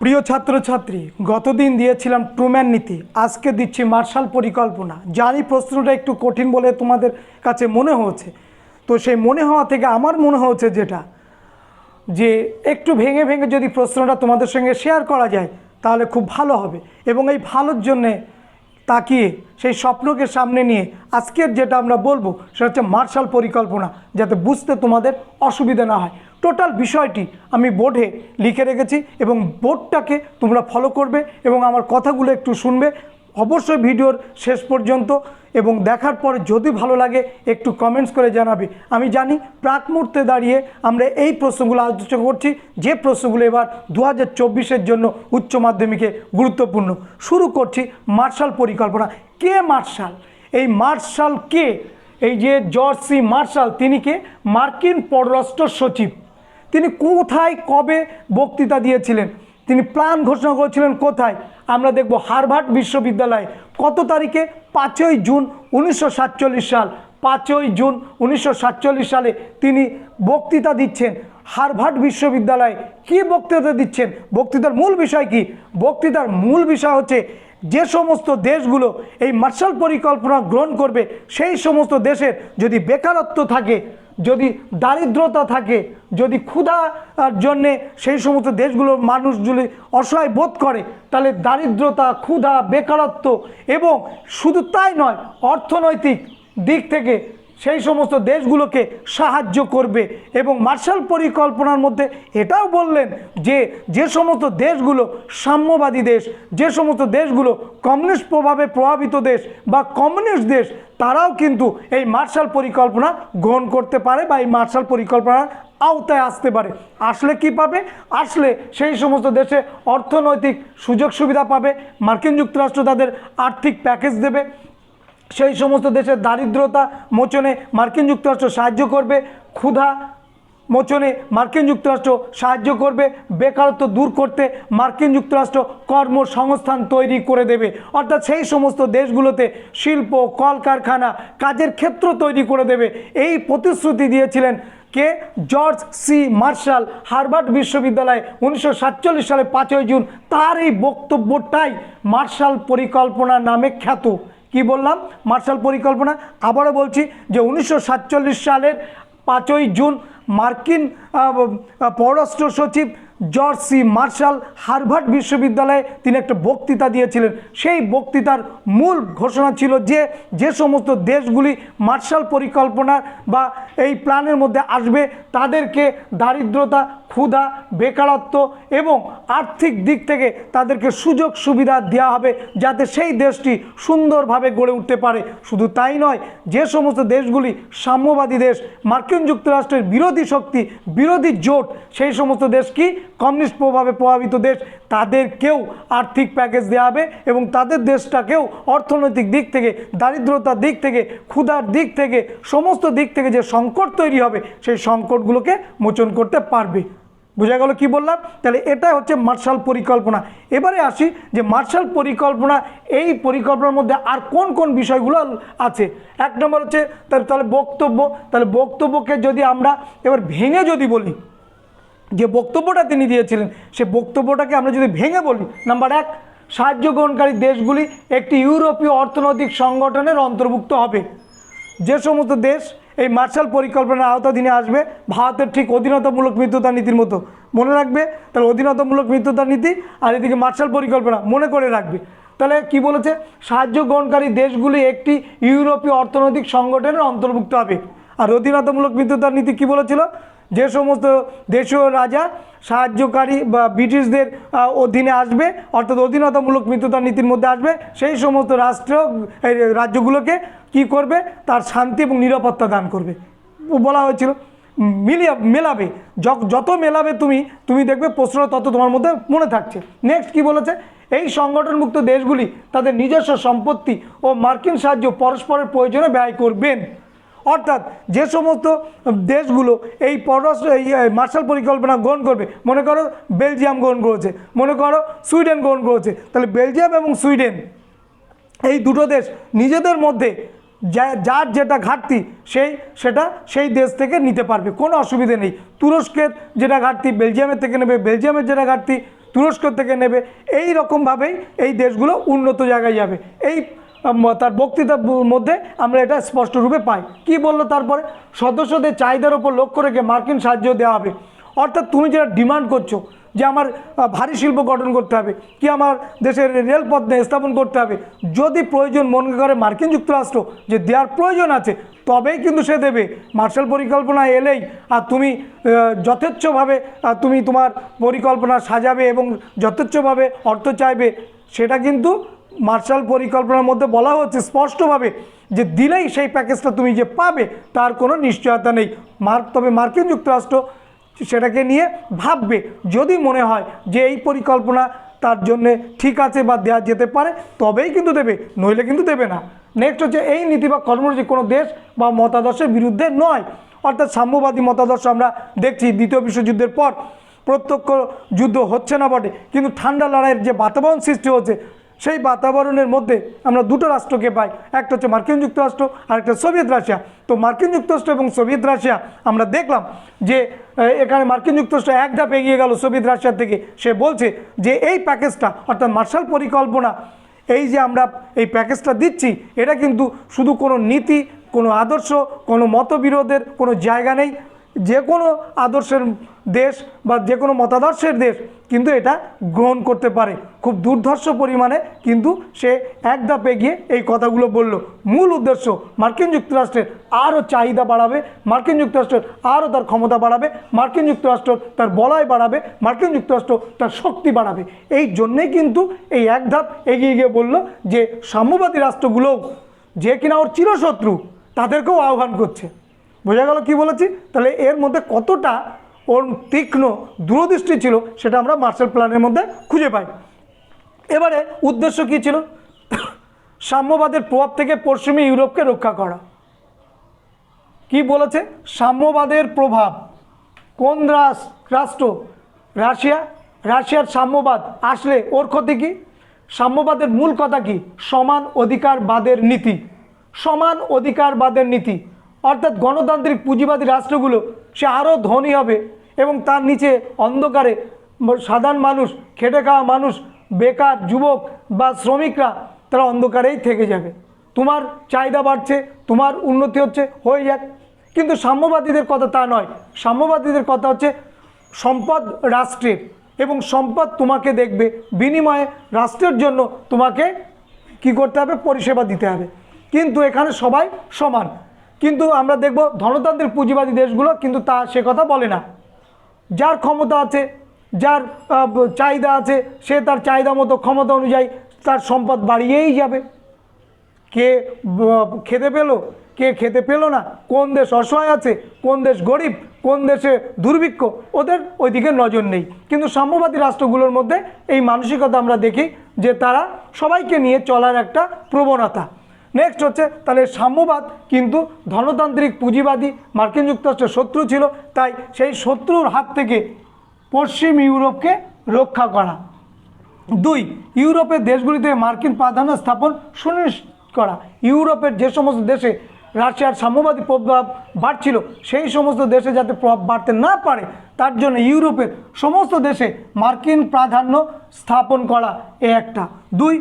প্রিয় ছাত্রছাত্রী, গতদিন দিয়েছিলাম ট্রুম্যান নীতি, আজকে দিচ্ছি মার্শাল পরিকল্পনা। জানি প্রশ্নটা একটু কঠিন বলে তোমাদের কাছে মনে হয়েছে। তো সেই মনে হওয়া থেকে আমার মনে হচ্ছে যেটা, যে একটু ভেঙে ভেঙে যদি প্রশ্নটা তোমাদের সঙ্গে শেয়ার করা যায়, তাহলে খুব ভালো হবে। এবং এই ভালোর জন্যে তাকিয়ে সেই স্বপ্নকে সামনে নিয়ে আজকের যেটা আমরা বলব, সেটা হচ্ছে মার্শাল পরিকল্পনা, যাতে বুঝতে তোমাদের অসুবিধা না হয়। টোটাল বিষয়টি আমি বোর্ডে লিখে রেখেছি এবং বোর্ডটাকে তোমরা ফলো করবে এবং আমার কথাগুলো একটু শুনবে। অবশ্যই ভিডিওর শেষ পর্যন্ত এবং দেখার পরে যদি ভালো লাগে একটু কমেন্টস করে জানাবে। আমি জানি প্রাক মুহূর্তে দাঁড়িয়ে আমরা এই প্রশ্নগুলো আলোচনা করছি। যে প্রশ্নগুলো এবার দু হাজার জন্য উচ্চ মাধ্যমিকে গুরুত্বপূর্ণ। শুরু করছি মার্শাল পরিকল্পনা। কে মার্শাল? এই মার্শাল কে? এই যে জর্জ সি মার্শাল, তিনি কে? মার্কিন পররাষ্ট্র সচিব। তিনি কোথায়, কবে বক্তৃতা দিয়েছিলেন? তিনি প্ল্যান ঘোষণা করেছিলেন কোথায়? আমরা দেখব হার্ভার্ড বিশ্ববিদ্যালয়ে কত তারিখে? পাঁচই জুন উনিশশো সাতচল্লিশ সাল। পাঁচই জুন উনিশশো সাতচল্লিশ সালে তিনি বক্তৃতা দিচ্ছেন। হার্ভার্ড বিশ্ববিদ্যালয়ে কী বক্তৃতা দিচ্ছেন? বক্তৃতার মূল বিষয় কি? বক্তৃতার মূল বিষয় হচ্ছে যে সমস্ত দেশগুলো এই মার্শাল পরিকল্পনা গ্রহণ করবে, সেই সমস্ত দেশের যদি বেকারত্ব থাকে যদি দারিদ্রতা থাকে, যদি ক্ষুধার জন্যে সেই সমস্ত দেশগুলোর মানুষগুলি অসহায় বোধ করে, তাহলে দারিদ্রতা, ক্ষুধা, বেকারত্ব এবং শুধু তাই নয়, অর্থনৈতিক দিক থেকে সেই সমস্ত দেশগুলোকে সাহায্য করবে এবং মার্শাল পরিকল্পনার মধ্যে এটাও বললেন যে যে সমস্ত দেশগুলো সাম্যবাদী দেশ, যে সমস্ত দেশগুলো কমিউনিস্ট প্রভাবে প্রভাবিত দেশ বা কমিউনিস্ট দেশ, তারাও কিন্তু এই মার্শাল পরিকল্পনা গ্রহণ করতে পারে বা এই মার্শাল পরিকল্পনার আওতায় আসতে পারে। আসলে কি পাবে? আসলে সেই সমস্ত দেশে অর্থনৈতিক সুযোগ সুবিধা পাবে, মার্কিন যুক্তরাষ্ট্র তাদের আর্থিক প্যাকেজ দেবে সেই সমস্ত দেশের দারিদ্রতা মোচনে মার্কিন যুক্তরাষ্ট্র সাহায্য করবে, ক্ষুধা মোচনে মার্কিন যুক্তরাষ্ট্র সাহায্য করবে, বেকারত্ব দূর করতে মার্কিন যুক্তরাষ্ট্র কর্মসংস্থান তৈরি করে দেবে। অর্থাৎ সেই সমস্ত দেশগুলোতে শিল্প, কলকারখানা কাজের ক্ষেত্র তৈরি করে দেবে। এই প্রতিশ্রুতি দিয়েছিলেন কে? জর্জ সি মার্শাল, হার্ভার্ড বিশ্ববিদ্যালয়ে উনিশশো সাতচল্লিশ সালে পাঁচই জুন। তার এই বক্তব্যটাই মার্শাল পরিকল্পনা নামে খ্যাত। কি বললাম? মার্শাল পরিকল্পনা। আবারও বলছি যে উনিশশো সাতচল্লিশ সালের পাঁচই জুন মার্কিন পররাষ্ট্র সচিব জর্জ সি মার্শাল হার্ভার্ড বিশ্ববিদ্যালয়ে তিনি একটা বক্তৃতা দিয়েছিলেন। সেই বক্তৃতার মূল ঘোষণা ছিল যে যে সমস্ত দেশগুলি মার্শাল পরিকল্পনা বা এই প্ল্যানের মধ্যে আসবে, তাদেরকে দারিদ্রতা ক্ষুধা, বেকারত্ব এবং আর্থিক দিক থেকে তাদেরকে সুযোগ সুবিধা দেওয়া হবে যাতে সেই দেশটি সুন্দরভাবে গড়ে উঠতে পারে। শুধু তাই নয়, যে সমস্ত দেশগুলি সাম্যবাদী দেশ, মার্কিন যুক্তরাষ্ট্রের বিরোধী শক্তি, বিরোধী জোট, সেই সমস্ত দেশ কি কমিউনিস্ট প্রভাবে প্রভাবিত দেশ? তাদেরকেও আর্থিক প্যাকেজ দেওয়া হবে এবং তাদের দেশটাকেও অর্থনৈতিক দিক থেকে, দারিদ্রতার দিক থেকে, ক্ষুধার দিক থেকে, সমস্ত দিক থেকে যে সংকট তৈরি হবে, সেই সংকটগুলোকে মোচন করতে পারবে। বোঝা গেল কি বললাম? তাহলে এটা হচ্ছে মার্শাল পরিকল্পনা। এবারে আসি যে মার্শাল পরিকল্পনা, এই পরিকল্পনার মধ্যে আর কোন কোন বিষয়গুলো আছে? এক নম্বর হচ্ছে, তাহলে তাহলে বক্তব্য, তাহলে বক্তব্যকে যদি আমরা এবার ভেঙে যদি বলি, যে বক্তব্যটা তিনি দিয়েছিলেন, সে বক্তব্যটাকে আমরা যদি ভেঙে বলি, নাম্বার এক, সাহায্য গ্রহণকারী দেশগুলি একটি ইউরোপীয় অর্থনৈতিক সংগঠনের অন্তর্ভুক্ত হবে। যে সমস্ত দেশ এই মার্শাল পরিকল্পনার আওতাধীনে আসবে ভারতের ঠিক অধীনতামূলক মিত্রতা নীতির মতো। মনে রাখবে? তাহলে অধীনতামূলক মিত্রতা নীতি আর এদিকে মার্শাল পরিকল্পনা মনে করে রাখবে। তাহলে কি বলেছে? সাহায্য গ্রহণকারী দেশগুলি একটি ইউরোপীয় অর্থনৈতিক সংগঠনের অন্তর্ভুক্ত হবে। আর অধীনতামূলক মৃত্যুতার নীতি কি বলেছিল? যে সমস্ত দেশীয় রাজা সাহায্যকারী বা ব্রিটিশদের অধীনে আসবে, অর্থাৎ অধীনতামূলক মিত্রতা নীতির মধ্যে আসবে, সেই সমস্ত রাষ্ট্র রাজ্যগুলোকে কি করবে? তার শান্তি এবং নিরাপত্তা দান করবে। বলা হয়েছিল, মিলিয়ে, মেলাবে। যত মেলাবে তুমি তুমি দেখবে প্রশ্ন তত তোমার মধ্যে মনে থাকছে। নেক্সট কি বলেছে? এই সংগঠনমুক্ত দেশগুলি তাদের নিজস্ব সম্পত্তি ও মার্কিন সাহায্য পরস্পরের প্রয়োজনে ব্যয় করবেন। অর্থাৎ যে সমস্ত দেশগুলো এই পররাষ্ট্র, এই মার্শাল পরিকল্পনা গ্রহণ করবে, মনে করো বেলজিয়াম গ্রহণ করেছে, মনে করো সুইডেন গ্রহণ করেছে, তাহলে বেলজিয়াম এবং সুইডেন এই দুটো দেশ নিজেদের মধ্যে যার যেটা ঘাটতি সেই, সেটা সেই দেশ থেকে নিতে পারবে, কোনো অসুবিধে নেই। তুরস্কের যেটা ঘাটতি, বেলজিয়ামের থেকে নেবে, বেলজিয়ামের যেটা ঘাটতি তুরস্ক থেকে নেবে, এই রকমভাবেই এই দেশগুলো উন্নত জায়গায় যাবে। এই তার বক্তৃতার মধ্যে আমরা এটা স্পষ্টরূপে পাই। কি বলল তারপরে? সদস্যদের চাহিদার ওপর লক্ষ্য রেখে মার্কিন সাহায্য দেওয়া হবে। অর্থাৎ তুমি যেটা ডিমান্ড করছ যে আমার ভারী শিল্প গঠন করতে হবে, কি আমার দেশের রেলপথ স্থাপন করতে হবে, যদি প্রয়োজন মনে করে মার্কিন যুক্তরাষ্ট্র যে দেওয়ার প্রয়োজন আছে, তবেই কিন্তু সে দেবে। মার্শাল পরিকল্পনা এলেই আর তুমি যথেচ্ছভাবে তুমি তোমার পরিকল্পনা সাজাবে এবং যথেচ্ছভাবে অর্থ চাইবে, সেটা কিন্তু মার্শাল পরিকল্পনার মধ্যে বলা হচ্ছে স্পষ্টভাবে যে দিলেই সেই প্যাকেজটা তুমি যে পাবে, তার কোনো নিশ্চয়তা নেই। মার্ক, তবে মার্কিন যুক্তরাষ্ট্র সেটাকে নিয়ে ভাববে। যদি মনে হয় যে এই পরিকল্পনা তার জন্যে ঠিক আছে বা দেওয়া যেতে পারে, তবেই কিন্তু দেবে, নইলে কিন্তু দেবে না। নেক্সট হচ্ছে এই নীতি বা কর্মসূচি কোনো দেশ বা মতাদর্শের বিরুদ্ধে নয়। অর্থাৎ সাম্যবাদী মতাদর্শ আমরা দেখছি দ্বিতীয় বিশ্বযুদ্ধের পর। প্রত্যক্ষ যুদ্ধ হচ্ছে না বটে, কিন্তু ঠান্ডা লড়াইয়ের যে বাতাবরণ সৃষ্টি হচ্ছে সেই বাতাবরণের মধ্যে আমরা দুটো রাষ্ট্রকে পাই। একটা হচ্ছে মার্কিন যুক্তরাষ্ট্র আর একটা সোভিয়েত রাশিয়া। তো মার্কিন যুক্তরাষ্ট্র এবং সোভিয়েত রাশিয়া, আমরা দেখলাম যে এখানে মার্কিন যুক্তরাষ্ট্র এক ধাপ এগিয়ে গেল সোভিয়েত রাশিয়া থেকে। সে বলছে যে, এই প্যাকেজটা, অর্থাৎ মার্শাল পরিকল্পনা, এই যে আমরা এই প্যাকেজটা দিচ্ছি, এটা কিন্তু শুধু কোনো নীতি, কোনো আদর্শ, কোনো মতবিরোধের কোনো জায়গা নেই। যে কোনো আদর্শের দেশ বা যে কোনো মতাদর্শের দেশ কিন্তু এটা গ্রহণ করতে পারে। খুব দুর্ধর্ষ পরিমাণে কিন্তু সে এক ধাপ এগিয়ে এই কথাগুলো বলল। মূল উদ্দেশ্য, মার্কিন যুক্তরাষ্ট্রের আরও চাহিদা বাড়াবে, মার্কিন যুক্তরাষ্ট্রের আরও তার ক্ষমতা বাড়াবে, মার্কিন যুক্তরাষ্ট্র তার বলয় বাড়াবে, মার্কিন যুক্তরাষ্ট্র তার শক্তি বাড়াবে। এই জন্যেই কিন্তু এই এক ধাপ এগিয়ে গিয়ে বলল যে সাম্যবাদী রাষ্ট্রগুলোও যে কিনা ওর চিরশত্রু, তাদেরকেও আহ্বান করছে। বোঝা গেল কি বলেছি? তাহলে এর মধ্যে কতটা ওর তীক্ষ্ণ দূরদৃষ্টি ছিল, সেটা আমরা মার্শাল প্ল্যানের মধ্যে খুঁজে পাই। এবারে উদ্দেশ্য কী ছিল? সাম্যবাদের প্রভাব থেকে পশ্চিমী ইউরোপকে রক্ষা করা। কি বলেছে? সাম্যবাদের প্রভাব। কোন রাষ্ট্র? রাশিয়া। রাশিয়ার সাম্যবাদ আসলে ওর ক্ষতি কী? সাম্যবাদের মূল কথা কি? সমান অধিকারবাদের নীতি। সমান অধিকারবাদের নীতি। অর্থাৎ গণতান্ত্রিক পুঁজিবাদী রাষ্ট্রগুলো, সে আরও ধনী হবে এবং তার নিচে অন্ধকারে সাধারণ মানুষ, খেটে খাওয়া মানুষ, বেকার যুবক বা শ্রমিকরা, তারা অন্ধকারেই থেকে যাবে। তোমার চাহিদা বাড়ছে, তোমার উন্নতি হচ্ছে, হয়ে যাক। কিন্তু সাম্যবাদীদের কথা তা নয়। সাম্যবাদীদের কথা হচ্ছে সম্পদ রাষ্ট্রের এবং সম্পদ তোমাকে দেখবে। বিনিময়ে রাষ্ট্রের জন্য তোমাকে কি করতে হবে? পরিষেবা দিতে হবে। কিন্তু এখানে সবাই সমান। কিন্তু আমরা দেখব ধনতান্ত্রিক পুঁজিবাদী দেশগুলো কিন্তু তা সে কথা বলে না। যার ক্ষমতা আছে, যার চাহিদা আছে, সে তার চাহিদা মতো ক্ষমতা অনুযায়ী তার সম্পদ বাড়িয়েই যাবে। কে খেতে পেল, কে খেতে পেল না, কোন দেশ অসহায় আছে, কোন দেশ গরিব, কোন দেশে দুর্ভিক্ষ, ওদের ওইদিকে নজর নেই। কিন্তু সাম্যবাদী রাষ্ট্রগুলোর মধ্যে এই মানসিকতা আমরা দেখি যে তারা সবাইকে নিয়ে চলার একটা প্রবণতা। নেক্সট হচ্ছে, তাহলে সাম্যবাদ, কিন্তু ধনতান্ত্রিক পুঁজিবাদী, মার্কিন যুক্তরাষ্ট্রের শত্রু ছিল, তাই সেই শত্রুর হাত থেকে পশ্চিম ইউরোপকে রক্ষা করা। দুই ইউরোপের দেশগুলিতে মার্কিন প্রাধান্য স্থাপন সুনিশ্চিত করা। ইউরোপের যে সমস্ত দেশে রাশিয়ার সাম্যবাদী প্রভাব বাড়ছিল, সেই সমস্ত দেশে যাতে প্রভাব বাড়তে না পারে, তার জন্য ইউরোপের সমস্ত দেশে মার্কিন প্রাধান্য স্থাপন করা এ একটা। দুই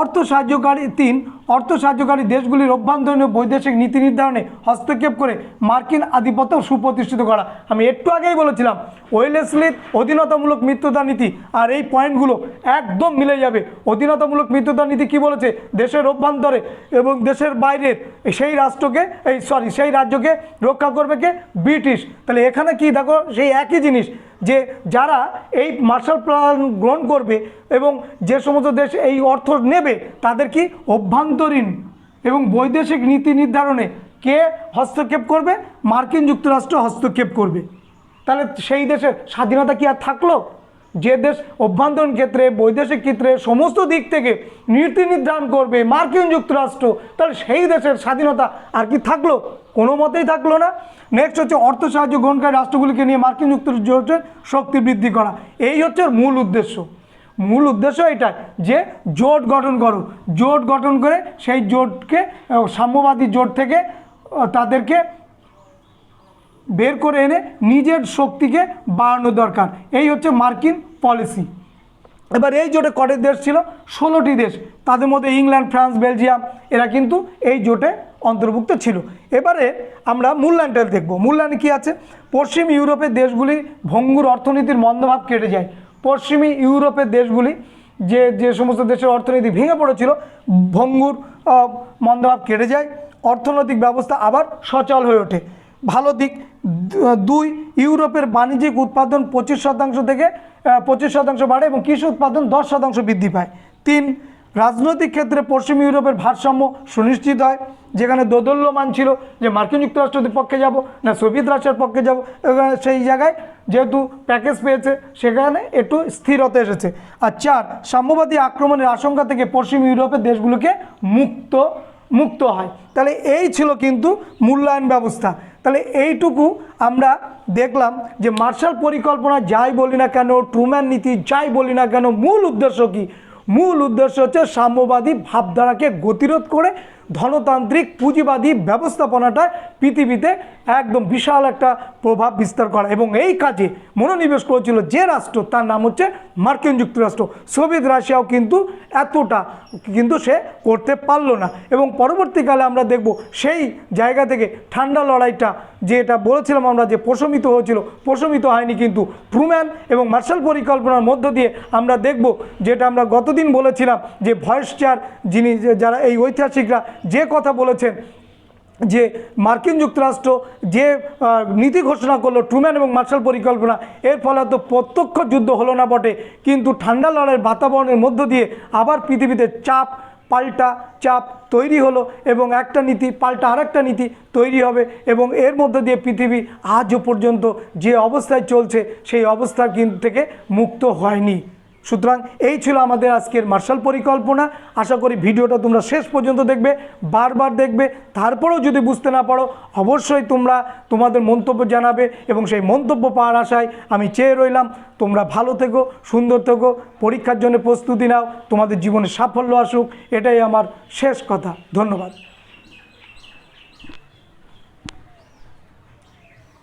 অর্থ সাহায্যকারী তিন অর্থ সাহায্যকারী দেশগুলির অভ্যন্তরীণ বৈদেশিক নীতি নির্ধারণে হস্তক্ষেপ করে মার্কিন আধিপত্য সুপ্রতিষ্ঠিত করা। আমি একটু আগেই বলেছিলাম ওয়েলেসলির অধীনতামূলক মৃত্যুদা নীতি আর এই পয়েন্টগুলো একদম মিলে যাবে। অধীনতামূলক মৃত্যুদা নীতি কি বলেছে? দেশের অভ্যন্তরে এবং দেশের বাইরের সেই রাষ্ট্রকে, এই সরি, সেই রাজ্যকে রক্ষা করবে কে? ব্রিটিশ। তাহলে এখানে কি দেখো, সেই একই জিনিস যে যারা এই মার্শাল প্ল্যান গ্রহণ করবে এবং যে সমস্ত দেশ এই অর্থ নেবে, তাদের কি অভ্যন্তরীণ এবং বৈদেশিক নীতি নির্ধারণে কে হস্তক্ষেপ করবে? মার্কিন যুক্তরাষ্ট্র হস্তক্ষেপ করবে। তাহলে সেই দেশের স্বাধীনতা কি আর থাকল? যে দেশ অভ্যন্তরীণ ক্ষেত্রে, বৈদেশিক ক্ষেত্রে সমস্ত দিক থেকে নীতি নির্ধারণ করবে মার্কিন যুক্তরাষ্ট্র, তাহলে সেই দেশের স্বাধীনতা আর কি থাকল? কোনো মতেই থাকল না। নেক্সট হচ্ছে অর্থ সাহায্য গ্রহণকারী রাষ্ট্রগুলিকে নিয়ে মার্কিন যুক্তরাষ্ট্রের শক্তি বৃদ্ধি করা। এই হচ্ছে মূল উদ্দেশ্য। মূল উদ্দেশ্য এটাই যে জোট গঠন করো জোট গঠন করে সেই জোটকে সাম্যবাদী জোট থেকে তাদেরকে বের করে এনে নিজের শক্তিকে বাড়ানো দরকার। এই হচ্ছে মার্কিন পলিসি। এবার এই জোটে কটি দেশ ছিল? ষোলোটি দেশ। তাদের মধ্যে ইংল্যান্ড, ফ্রান্স, বেলজিয়াম, এরা কিন্তু এই জোটে অন্তর্ভুক্ত ছিল। এবারে আমরা মূল্যায়নটা দেখব। মূল্যায়ন কি আছে? পশ্চিম ইউরোপের দেশগুলি ভঙ্গুর অর্থনীতির মন্দভাব কেটে যায়। পশ্চিমী ইউরোপের দেশগুলি যে যে সমস্ত দেশের অর্থনীতি ভেঙে পড়েছিল, ভঙ্গুর মন্দভাব কেটে যায়, অর্থনৈতিক ব্যবস্থা আবার সচল হয়ে ওঠে। ভালো দিক দুই, ইউরোপের বাণিজ্যিক উৎপাদন পঁচিশ শতাংশ থেকে পঁচিশ শতাংশ বাড়ে এবং কৃষি উৎপাদন দশ শতাংশ বৃদ্ধি পায়। তিন রাজনৈতিক ক্ষেত্রে পশ্চিম ইউরোপের ভারসাম্য সুনিশ্চিত হয়। যেখানে দোদল্যমান ছিল যে মার্কিন যুক্তরাষ্ট্রের পক্ষে যাব না সোভিয়েত রাশিয়ার পক্ষে যাব সেই জায়গায় যেহেতু প্যাকেজ পেয়েছে, সেখানে একটু স্থিরতা এসেছে। আর চার, সাম্যবাদী আক্রমণের আশঙ্কা থেকে পশ্চিম ইউরোপের দেশগুলোকে মুক্ত মুক্ত হয়। তাহলে এই ছিল কিন্তু মূল্যায়ন ব্যবস্থা। তাহলে এইটুকু আমরা দেখলাম যে মার্শাল পরিকল্পনা যাই বলি না কেন, ট্রুম্যান নীতি যাই বলি না কেন, মূল উদ্দেশ্য কি? মূল উদ্দেশ্য হচ্ছে সাম্যবাদী ভাবধারাকে গতিরোধ করে ধনতান্ত্রিক পুঁজিবাদী ব্যবস্থাপনাটা পৃথিবীতে একদম বিশাল একটা প্রভাব বিস্তার করা। এবং এই কাজে মনোনিবেশ করেছিল যে রাষ্ট্র, তার নাম হচ্ছে মার্কিন যুক্তরাষ্ট্র। সোভিয়েত রাশিয়াও কিন্তু এতটা কিন্তু সে করতে পারল না। এবং পরবর্তীকালে আমরা দেখব সেই জায়গা থেকে ঠান্ডা লড়াইটা যে এটা বলেছিলাম আমরা যে প্রশমিত হয়েছিল, প্রশমিত হয়নি কিন্তু ট্রুম্যান এবং মার্শাল পরিকল্পনার মধ্য দিয়ে আমরা দেখব যেটা আমরা গতদিন বলেছিলাম যে ভয়েস চেয়ার যিনি, যারা এই ঐতিহাসিকরা যে কথা বলেছেন যে মার্কিন যুক্তরাষ্ট্র যে নীতি ঘোষণা করল, ট্রুম্যান এবং মার্শাল পরিকল্পনা, এর ফলে তো প্রত্যক্ষ যুদ্ধ হলো না বটে। কিন্তু ঠান্ডা লড়াইয়ের বাতাবরণের মধ্য দিয়ে আবার পৃথিবীতে চাপ, পাল্টা চাপ তৈরি হলো এবং একটা নীতি, পাল্টা আরেকটা নীতি তৈরি হবে এবং এর মধ্য দিয়ে পৃথিবী আজও পর্যন্ত যে অবস্থায় চলছে, সেই অবস্থা কিন্তু থেকে মুক্ত হয়নি। সুতরাং এই ছিল আমাদের আজকের মার্শাল পরিকল্পনা। আশা করি ভিডিওটা তোমরা শেষ পর্যন্ত দেখবে, বারবার দেখবে। তারপরেও যদি বুঝতে না পারো, অবশ্যই তোমরা তোমাদের মন্তব্য জানাবে এবং সেই মন্তব্য পাওয়ার আশায় আমি চেয়ে রইলাম, তোমরা ভালো থেকো, সুন্দর থেকো, পরীক্ষার জন্য প্রস্তুতি নাও, তোমাদের জীবনে সাফল্য আসুক, এটাই আমার শেষ কথা। ধন্যবাদ।